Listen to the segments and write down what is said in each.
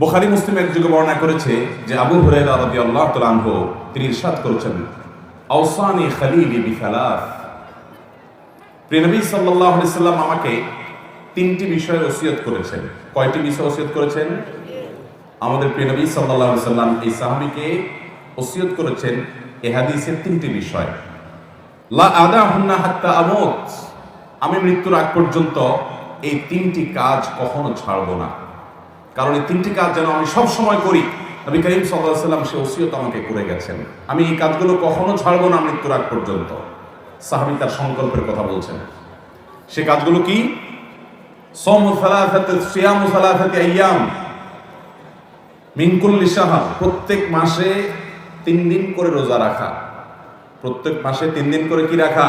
বোখারি মুসলিম এক যুগে বর্ণনা করেছে যে আবু হুরায়রা রাদিয়াল্লাহু তাআলা আনহু তিনি ইরশাদ করেছেন, আওসানি খালিলি বিসালাস। প্রিয় নবী সাল্লাল্লাহু আলাইহি সাল্লাম আমাকে তিনটি বিষয়ে ওসিয়ত করেছেন। কয়টি বিষয় ওসিয়ত করেছেন? আমাদের প্রিয় নবী সাল্লাল্লাহু আলাইহি সাল্লাম এই সাহাবীকে ওসিয়ত করেছেন এ হাদিসের তিনটি বিষয়। লা আদাহুন্না হাত্তা আমি মৃত্যুর আগ পর্যন্ত এই তিনটি কাজ কখনো ছাড়বো না। কারণ এই তিনটি কাজ যেন আমি সব সময় করি। নবী করিম আলাইহি সাল্লাম সে ওসিয়ত আমাকে করে গেছেন। আমি এই কাজগুলো কখনো ছাড়বো না মৃত্যুর আগ পর্যন্ত। সাহাবী তার সংকল্পের কথা বলছেন। সে কাজগুলো কি? মিনকুল্লি শাহর, প্রত্যেক মাসে তিন দিন করে রোজা রাখা। প্রত্যেক মাসে তিন দিন করে কি রাখা?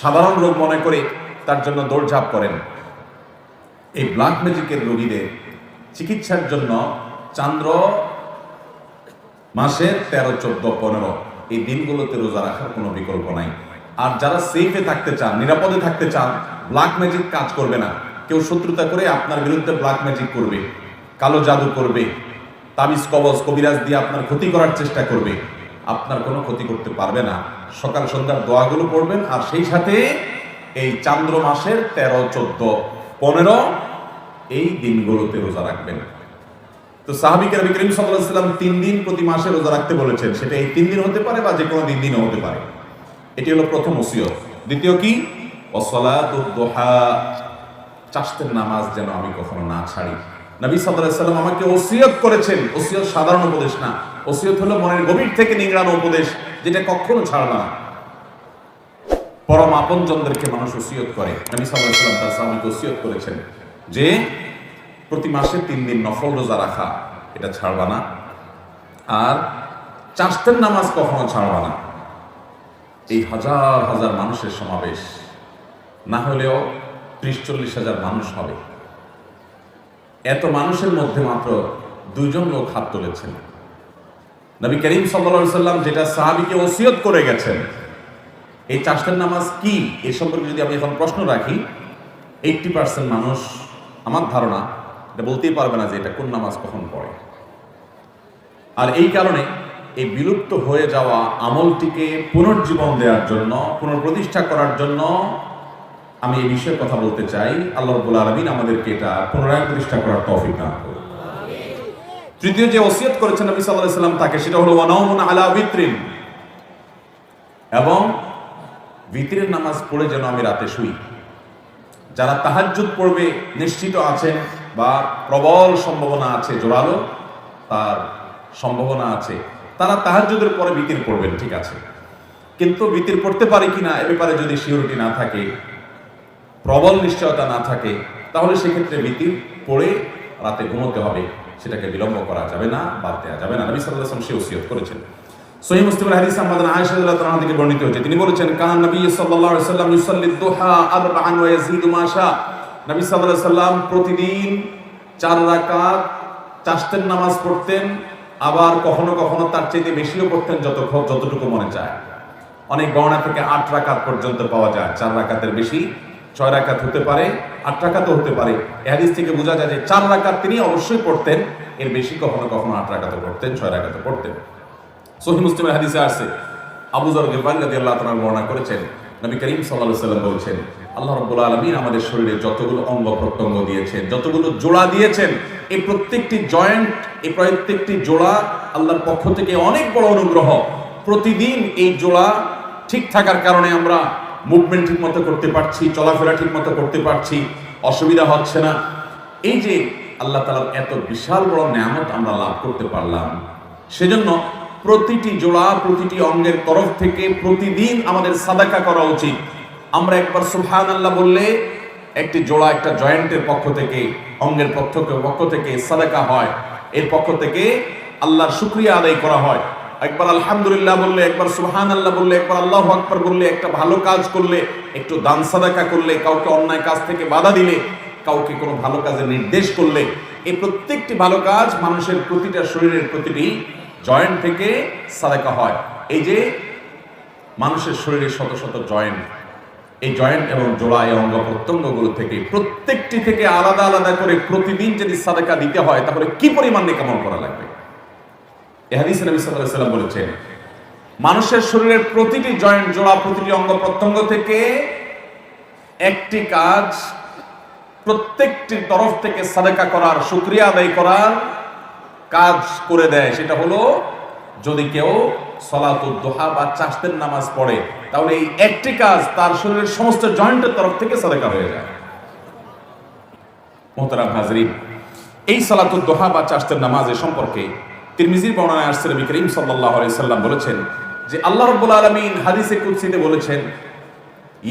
সাধারণ রোগ মনে করে তার জন্য দৌড়ঝাঁপ করেন। এই ব্ল্যাক ম্যাজিকের রোগীদের চিকিৎসার জন্য চান্দ্র মাসের তেরো, চোদ্দ, পনেরো, এই দিনগুলোতে রোজা রাখার কোনো বিকল্প নাই। আর যারা সেফে থাকতে চান, নিরাপদে থাকতে চান ব্ল্যাক ম্যাজিক কাজ করবে না। কেউ শত্রুতা করে আপনার বিরুদ্ধে ব্ল্যাক ম্যাজিক করবে, কালো জাদু করবে, তাবিজ, কবজ, কবিরাজ দিয়ে আপনার ক্ষতি করার চেষ্টা করবে। আপনার কোনো ক্ষতি করতে পারবে না। সকাল সন্ধ্যার দোয়াগুলো পড়বেন আর সেই সাথে এই চান্দ্র মাসের তেরো, চোদ্দ, পনেরো, এই দিনগুলোতে রোজা রাখবেন। তো সাহাবিকের নবী করিম সাল্লাল্লাহু সাল্লাম তিন দিন প্রতি মাসে রোজা রাখতে বলেছেন। সেটা এই তিন দিন হতে পারে বা যে কোনো দিন দিনও হতে পারে। এটি হলো প্রথম ওসিয়ত। দ্বিতীয় কি? দুহা। চাষতের নামাজ যেন আমি কখনো না ছাড়ি। নবী আলাইহি সাল্লাম আমাকে ওসিয়ত করেছেন। ওসিয়ত সাধারণ উপদেশ না। ওসিয়ত হলো মনের গভীর থেকে নিংড়ানো উপদেশ যেটা কখনো ছাড়বা না। পরম আপনজনদেরকে মানুষ ওসিয়ত করে। নবী সাল্লাল্লাহু তার স্বামীকে ওসিয়ত করেছেন যে প্রতি মাসে তিন দিন নফল রোজা রাখা, এটা ছাড়বা না। আর চাষতের নামাজ কখনো ছাড়বা না। এই হাজার হাজার মানুষের সমাবেশ, না হলেও ত্রিশ চল্লিশ হাজার মানুষ হবে। এত মানুষের মধ্যে মাত্র দুইজন লোক হাত তুলেছেন। নবী করিম সাল্লা সাল্লাম যেটা সাহাবিকে ওসিয়ত করে গেছেন, এই চাষতের নামাজ কি? এ সম্পর্কে যদি আমি এখন প্রশ্ন রাখি এইটটি পার্সেন্ট মানুষ, আমার ধারণা, এটা বলতেই পারবে না যে এটা কোন নামাজ কখন পড়ে। আর এই কারণে এই বিলুপ্ত হয়ে যাওয়া আমলটিকে পুনর্জীবন দেওয়ার জন্য, পুনঃপ্রতিষ্ঠা করার জন্য আমি এই বিষয়ে কথা বলতে চাই। আল্লাহ রব্বুল আলমিন আমাদেরকে এটা পুনরায় প্রতিষ্ঠা করার তৌফিক করুন। তৃতীয় যে ওসিয়ত করেছেন নবী সাল্লাল্লাহু আলাইহি তাকে, সেটা হলো ওয়ানাউমুন আলা বিত্রিন এবং বিতরের নামাজ পড়ে যেন আমি রাতে শুই। যারা তাহাজ্জুদ পড়বে, নিশ্চিত আছেন বা প্রবল সম্ভাবনা আছে, জোরালো তার সম্ভাবনা আছে। তারা তাহাজ্জুদের পরে বিতির পড়বেন, ঠিক আছে। কিন্তু বিতির পড়তে পারে কিনা এ ব্যাপারে যদি সিউরিটি না থাকে, প্রবল নিশ্চয়তা না থাকে, তাহলে সেক্ষেত্রে বিতির পড়ে রাতে ঘুমোতে হবে। সেটাকে বিলম্ব করা যাবে না, বাদ দেওয়া যাবে না। নবী ওয়াসাল্লাম সে ওসিয়ত করেছেন। সহিহ মুসলিমের হাদিস আমাদের আয়েশা রাদিয়াল্লাহু থেকে বর্ণিত হয়েছে। তিনি বলেছেন, কান নবী সাল্লাল্লাহু আলাইহি ওয়াসাল্লাম ইউসাল্লি দুহা আরবাআন ওয়া ইয়াজিদু মা শা নবী সাল্লাল্লাহু আলাইহি ওয়াসাল্লাম প্রতিদিন চার রাকাত চাষতের নামাজ পড়তেন, আবার কখনো কখনো তার চাইতে বেশিও পড়তেন যত যতটুকু মনে চায়। অনেক গণনা থেকে আট রাকাত পর্যন্ত পাওয়া যায়, চার রাকাতের বেশি। ছয় রাকাত হতে পারে, আট রাকাতও হতে পারে। হাদিস থেকে বোঝা যায় যে চার রাকাত তিনি অবশ্যই পড়তেন, এর বেশি কখনো কখনো আট রাকাতও পড়তেন, ছয় রাকাতও পড়তেন। সহি মুসলিমের হাদিসে আসছে, আবু জর গিফারি রাদিয়াল্লাহু তাআলা বর্ণনা করেছেন, নবী করিম আলাইহি সাল্লাম বলছেন, আল্লাহ রাব্বুল আলামিন আমাদের শরীরে যতগুলো অঙ্গ প্রত্যঙ্গ দিয়েছেন, যতগুলো জোড়া দিয়েছেন, এই প্রত্যেকটি জয়েন্ট, এই প্রত্যেকটি জোড়া আল্লাহর পক্ষ থেকে অনেক বড় অনুগ্রহ। প্রতিদিন এই জোড়া ঠিক থাকার কারণে আমরা মুভমেন্ট ঠিক মতো করতে পারছি, চলাফেরা ঠিক মতো করতে পারছি, অসুবিধা হচ্ছে না। এই যে আল্লাহ তালার এত বিশাল বড় নিয়ামত আমরা লাভ করতে পারলাম, সেজন্য প্রতিটি জোড়া, প্রতিটি অঙ্গের তরফ থেকে প্রতিদিন আমাদের সাদাকা করা উচিত। আমরা একবার সুবহান আল্লাহ বললে একটি জোড়া একটা জয়েন্টের পক্ষ থেকে, অঙ্গের পক্ষ পক্ষ থেকে সাদাকা হয়। এর পক্ষ থেকে আল্লাহর শুক্রিয়া আদায় করা হয়। একবার আলহামদুলিল্লাহ বললে, একবার সুবহান আল্লাহ বললে, একবার আল্লাহ আকবার বললে, একটা ভালো কাজ করলে, একটু দান সাদাকা করলে, কাউকে অন্যায় কাজ থেকে বাধা দিলে, কাউকে কোনো ভালো কাজে নির্দেশ করলে, এই প্রত্যেকটি ভালো কাজ মানুষের প্রতিটা শরীরের প্রতিটি জয়েন্ট থেকে সাদাকা হয়। এই যে মানুষের শরীরে শত শত জয়েন্ট, এই জয়েন্ট এবং জোড়া এই অঙ্গ প্রত্যঙ্গগুলো থেকে প্রত্যেকটি থেকে আলাদা আলাদা করে প্রতিদিন যদি সাদাকা দিতে হয়, তাহলে কি পরিমাণ নিকামল করা লাগবে? এ হাদিসে নবী বলেছেন, মানুষের শরীরের প্রতিটি জয়েন্ট জোড়া, প্রতিটি অঙ্গ প্রত্যঙ্গ থেকে একটি কাজ প্রত্যেকটি তরফ থেকে সাদাকা করার, শুকরিয়া আদায় করার কাজ করে দেয়। সেটা হলো, যদি কেউ সলাতুল দোহা বা চাষতের নামাজ পড়ে, তাহলে এই একটি কাজ তার শরীরের সমস্ত জয়েন্টের তরফ থেকে সাদাকা হয়ে যায়। মোহতারাম হাজরিন, এই সালাতুল দোহা বা চাষতের নামাজের সম্পর্কে তিরমিজির বর্ণনায় আসছে নবী করিম আলাইহি সাল্লাম বলেছেন যে আল্লাহ রাব্বুল আলামিন হাদিসে কুদসিতে বলেছেন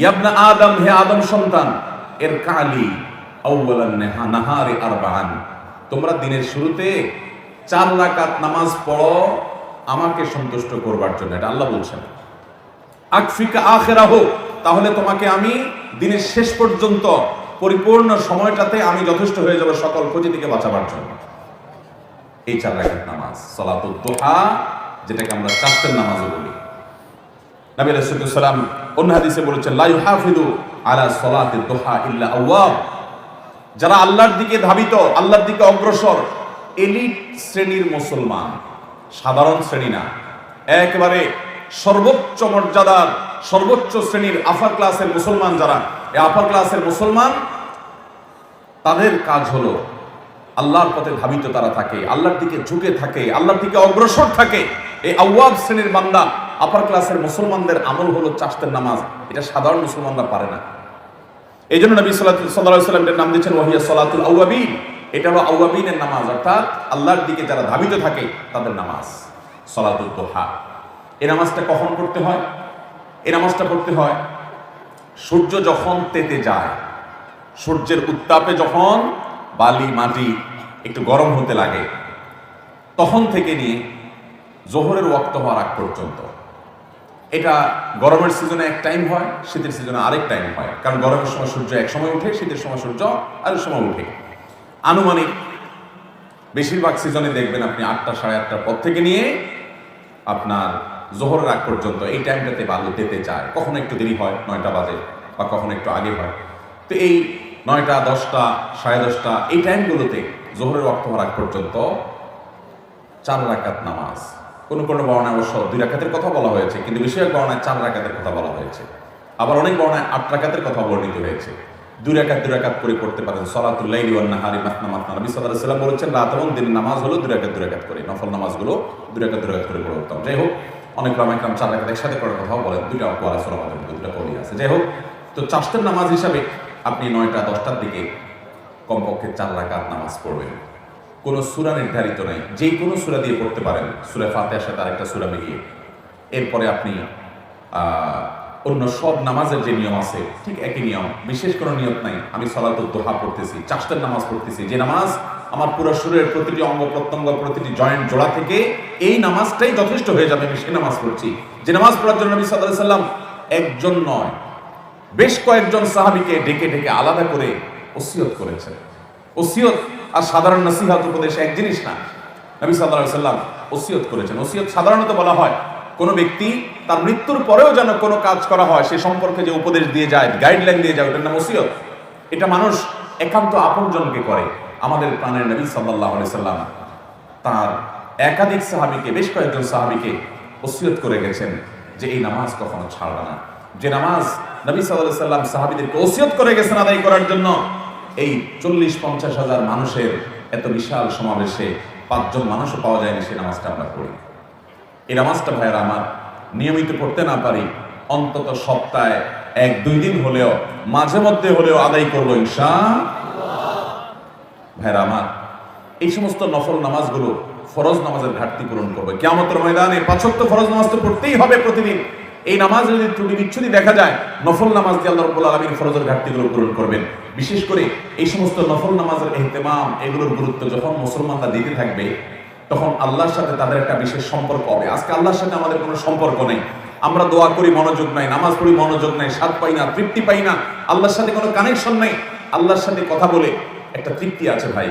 ইয়াবনা আদম, হে আদম সন্তান এর কালি নাহারে আরবাআন। তোমরা দিনের শুরুতে চার রাকাত নামাজ পড়ো, আমাকে সন্তুষ্ট করবার জন্য। এটা আল্লাহ বলছেন। আকফিকা আখেরা হোক তাহলে তোমাকে আমি দিনের শেষ পর্যন্ত পরিপূর্ণ সময়টাতে আমি যথেষ্ট হয়ে যাব সকল ক্ষতি থেকে বাঁচাবার জন্য। এই চার রাকাত নামাজ সালাতুদ দোহা, যেটাকে আমরা চাষতের নামাজও বলি। নবী সাল্লাম অন্য হাদিসে বলেছেন, লা ইউহাফিদু আলা সালাতি দোহা ইল্লা আওয়াব। যারা আল্লাহর দিকে ধাবিত, আল্লাহর দিকে অগ্রসর, এলিট শ্রেণির মুসলমান, সাধারণ শ্রেণি না, একেবারে সর্বোচ্চ মর্যাদার, সর্বোচ্চ শ্রেণির আফার ক্লাসের মুসলমান যারা, এই আফার ক্লাসের মুসলমান, তাদের কাজ হলো আল্লাহর পথে ধাবিত তারা থাকে, আল্লাহর দিকে ঝুঁকে থাকে, আল্লাহর দিকে অগ্রসর থাকে। এই আওয়াব শ্রেণির বান্দা আপার ক্লাসের মুসলমানদের আমল হলো চাষতের নামাজ। এটা সাধারণ মুসলমানরা পারে না। এই জন্য নবী সাল্লাহ সাল্লামের নাম দিচ্ছেন ওয়াহিয়া সলাতুল আউয়াবিন। এটা হলো আউয়াবিনের নামাজ, অর্থাৎ আল্লাহর দিকে যারা ধাবিত থাকে, তাদের নামাজ, সলাতুল দোহা। এ নামাজটা কখন পড়তে হয়? এ নামাজটা পড়তে হয় সূর্য যখন তেতে যায়, সূর্যের উত্তাপে যখন বালি, মাটি একটু গরম হতে লাগে। তখন থেকে নিয়ে জোহরের ওয়াক্ত হওয়ার আগ পর্যন্ত। এটা গরমের সিজনে এক টাইম হয়, শীতের সিজনে আরেক টাইম হয়। কারণ গরমের সময় সূর্য এক সময় উঠে শীতের সময় সূর্য আরেক সময় উঠে আনুমানিক বেশিরভাগ সিজনে দেখবেন আপনি আটটা সাড়ে আটটার পর থেকে নিয়ে আপনার জোহরের আগ পর্যন্ত এই টাইমটাতে বালু দিতে যায়। কখনো একটু দেরি হয়, নয়টা বাজে বা কখনো একটু আগে হয়। তো এই নয়টা, দশটা, সাড়ে দশটা, এই টাইমগুলোতে জোহরের ওয়াক্ত হওয়ার আগ পর্যন্ত চার রাকাত নামাজ। কোন কোন বর্ণায় অবশ্য দুই রাকাতের কথা বলা হয়েছে, কিন্তু বেশিরভাগ বর্ণায় চার রাকাতের কথা বলা হয়েছে। আবার অনেক বর্ণায় আট রাকাতের কথা বর্ণিত হয়েছে। দুই রাকাত দুই রাকাত করে পড়তে পারেন সলাতুল্লাহ ওয়ান নাহারি মাসনা মাসনা। নবী আলাইহি সাল্লাম বলেছেন, রাত এবং দিনের নামাজ হলো দুই রাকাত দুই রাকাত করে। নফল নামাজগুলো দুই রাকাত দুই রাকাত করে পড়ে উঠতাম। যাই হোক, অনেক রামাইকরাম চার রাকাত একসাথে করার কথাও বলেন। দুইটা কলি আছে। যাই হোক, তো চাষতের নামাজ হিসাবে আপনি নয়টা, দশটার দিকে কমপক্ষে চার রাকাত নামাজ পড়বেন। কোনো সুরা নির্ধারিত নাই। যে কোনো সুরা দিয়ে পড়তে পারেন। সুরা ফাতেহার সাথে আরেকটা সুরা মিলিয়ে। এরপরে আপনি অন্য সব নামাজের যে নিয়ম আছে, ঠিক একই নিয়ম। বিশেষ কোনো নিয়ম নাই। আমি সলাতুল দোহা পড়তেছি চাষতের নামাজ পড়তেছি। যে নামাজ আমার পুরো শরীরের প্রতিটি অঙ্গ প্রত্যঙ্গ, প্রতিটি জয়েন্ট জোড়া থেকে এই নামাজটাই যথেষ্ট হয়ে যাবে। আমি সে নামাজ পড়ছি। যে নামাজ পড়ার জন্য আমি সাল্লাহ সাল্লাম একজন নয়। বেশ কয়েকজন সাহাবীকে ডেকে ডেকে আলাদা করে ওসিয়ত করেছেন। ওসিয়ত আর সাধারণ নসিহত উপদেশ এক জিনিস না। নবী আলাইহি সাল্লাম ওসিয়ত করেছেন। ওসিয়ত সাধারণত বলা হয়, কোনো ব্যক্তি তার মৃত্যুর পরেও যেন কোনো কাজ করা হয়, সে সম্পর্কে যে উপদেশ দিয়ে যায় গাইডলাইন দিয়ে যায়, ওটার নাম ওসিয়ত। এটা মানুষ একান্ত আপনজনকে করে। আমাদের প্রাণের নবী আলাইহি সাল্লাম তার একাধিক সাহাবীকে, বেশ কয়েকজন সাহাবীকে ওসিয়ত করে গেছেন যে এই নামাজ কখনো ছাড়বে না। যে নামাজ নবী আলাইহি সাল্লাম সাহাবীদেরকে ওসিয়ত করে গেছেন আদায় করার জন্য, এই চল্লিশ পঞ্চাশ হাজার মানুষের এত বিশাল সমাবেশে পাঁচজন মানুষও পাওয়া যায়নি সেই নামাজটা আমরা পড়ি। এই নামাজটা ভাইয়েরা আমার নিয়মিত পড়তে না পারি, অন্তত সপ্তাহে এক, দুই দিন হলেও, মাঝে মধ্যে হলেও আদায় করব ইনশা ভাইয়েরা আমার এই সমস্ত নফল নামাজগুলো ফরজ নামাজের ঘাটতি পূরণ করবে। কেমতের ময়দানে পাঁচক্ত ফরজ নামাজ তো পড়তেই হবে প্রতিদিন। এই নামাজে যদি ত্রুটি বিচ্ছুতি দেখা যায়, নফল নামাজ দিয়ে আল্লাহ রব্বুল আলমীর ফরজের ঘাটতিগুলো পূরণ করবেন। বিশেষ করে এই সমস্ত নফল নামাজের এহতেমাম, এগুলোর গুরুত্ব যখন মুসলমানরা দিতে থাকবে, তখন আল্লাহর সাথে তাদের একটা বিশেষ সম্পর্ক হবে। আজকে আল্লাহর সাথে আমাদের কোনো সম্পর্ক নেই। আমরা দোয়া করি, মনোযোগ নাই, নামাজ পড়ি, মনোযোগ নাই, স্বাদ পাই না, তৃপ্তি পাই না, আল্লাহর সাথে কোনো কানেকশন নাই। আল্লাহর সাথে কথা বলে একটা তৃপ্তি আছে ভাই।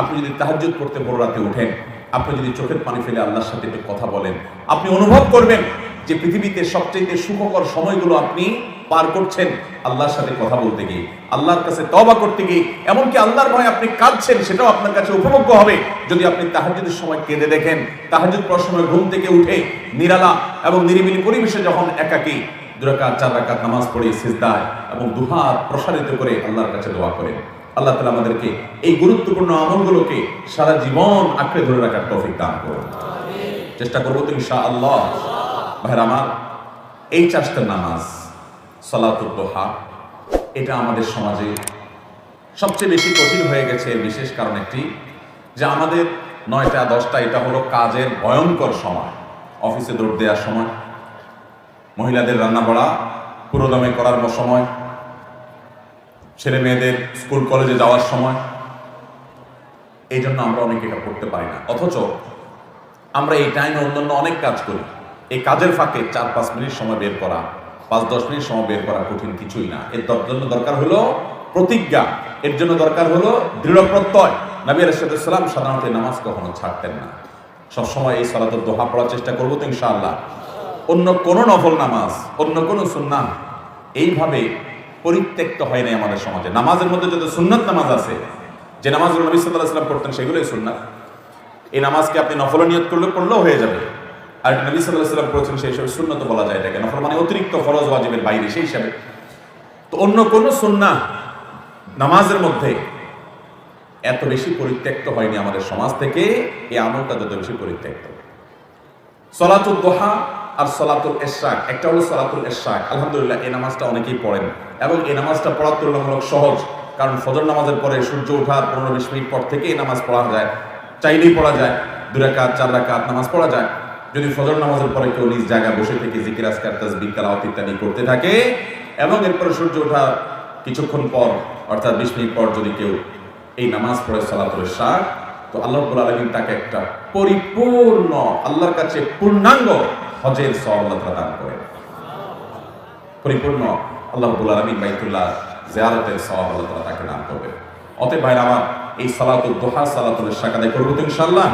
আপনি যদি তাহাজ্জুদ করতে বড় রাতে ওঠেন আপনি যদি চোখের পানি ফেলে আল্লাহর সাথে একটু কথা বলেন, আপনি অনুভব করবেন যে পৃথিবীতে সবচেয়ে সুখকর সময়গুলো আপনি পার করছেন, আল্লাহর সাথে কথা বলতে গিয়ে, আল্লাহর কাছে তবা করতে গিয়ে, এমনকি আল্লাহর ভয় আপনি কাঁদছেন, সেটাও আপনার কাছে উপভোগ্য হবে। যদি আপনি তাহাজুদের সময় কেঁদে দেখেন তাহাজুদ পড়ার ঘুম থেকে উঠে নিরালা এবং নিরিবিলি পরিবেশে যখন একাকী দুরাকাত, চার রাকাত নামাজ পড়ে, সিজদায় এবং দুহাত প্রসারিত করে আল্লাহর কাছে দোয়া করেন, আল্লাহ তালা আমাদেরকে এই গুরুত্বপূর্ণ আমলগুলোকে সারা জীবন আঁকড়ে ধরে রাখার তৌফিক দান করুন। চেষ্টা করব তো ইনশা আল্লাহ ভাইরা এই চাষটা নামাজ সলাতুদ্দোহা এটা আমাদের সমাজে সবচেয়ে বেশি কঠিন হয়ে গেছে। এর বিশেষ কারণ একটি যে আমাদের নয়টা, দশটা, এটা হলো কাজের ভয়ঙ্কর সময়, অফিসে দৌড় দেওয়ার সময়, মহিলাদের রান্না বড়া, পুরোদমে করার সময়, ছেলে মেয়েদের স্কুল, কলেজে যাওয়ার সময়, এই জন্য আমরা অনেকে এটা করতে পারি না। অথচ আমরা এই টাইমে অন্যান্য অনেক কাজ করি। এই কাজের ফাঁকে চার পাঁচ মিনিট সময় বের করা, পাঁচ দশ মিনিট সময় বের করা কঠিন কিছুই না। এর জন্য দরকার হলো প্রতিজ্ঞা। এর জন্য দরকার হলো দৃঢ় প্রত্যয়। নবী রাশিদাম সাধারণত নামাজ কখনো ছাড়তেন না। সবসময় এই সালাতের দোহা পড়ার চেষ্টা করব তো ইনশাআল্লাহ। অন্য কোনো নফল নামাজ, অন্য কোনো সুন্নাহ এইভাবে পরিত্যক্ত হয় নাই আমাদের সমাজে। নামাজের মধ্যে যত সুন্নত নামাজ আছে, যে নামাজগুলো নবী সাল্লাহ সাল্লাম পড়তেন সেগুলোই সুন্নাত। এই নামাজকে আপনি নফল নিয়ত করলে পড়লেও হয়ে যাবে। আর এটা নবী সাল্লাহ সাল্লাম করেছেন সেই হিসাবে সুন্নত বলা যায় এটাকে। নফল মানে অতিরিক্ত ফরজ ওয়াজিবের বাইরে সেই হিসাবে। তো অন্য কোন সুন্না নামাজের মধ্যে এত বেশি পরিত্যক্ত হয়নি আমাদের সমাজ থেকে, এই আমলটা যত বেশি পরিত্যক্ত। সলাতুল দোহা আর সলাতুল এশরাক, একটা হলো সলাতুল এশরাক। আলহামদুলিল্লাহ, এই নামাজটা অনেকেই পড়েন। এবং এই নামাজটা পড়ার তুলনামূলক সহজ, কারণ ফজর নামাজের পরে সূর্য ওঠার পনেরো বিশ মিনিট পর থেকে এই নামাজ পড়া যায়। চাইলেই পড়া যায় দু রাকাত, চার রাকাত নামাজ পড়া যায়। যদি ফজর নামাজের পরে কেউ নিজ জায়গায় বসে থেকে জিকির আসকার তাসবিহ, তেলাওয়াত ইত্যাদি করতে থাকে এবং এরপরে সূর্য ওঠা কিছুক্ষণ পর, অর্থাৎ বিশ মিনিট পর যদি কেউ এই নামাজ পড়ে সালাতুল শাক তো আল্লাহ রাব্বুল তাকে একটা পরিপূর্ণ, আল্লাহর কাছে পূর্ণাঙ্গ হজের সওয়াব দান করেন। পরিপূর্ণ আল্লাহ আলামিন বাইতুল্লাহ জিয়ারতের সওয়াব তাকে দান করবেন। অতএব ভাইরা আমার এই সালাতুল দোহা সালাতুল শাক আদায় করব তো ইনশাআল্লাহ?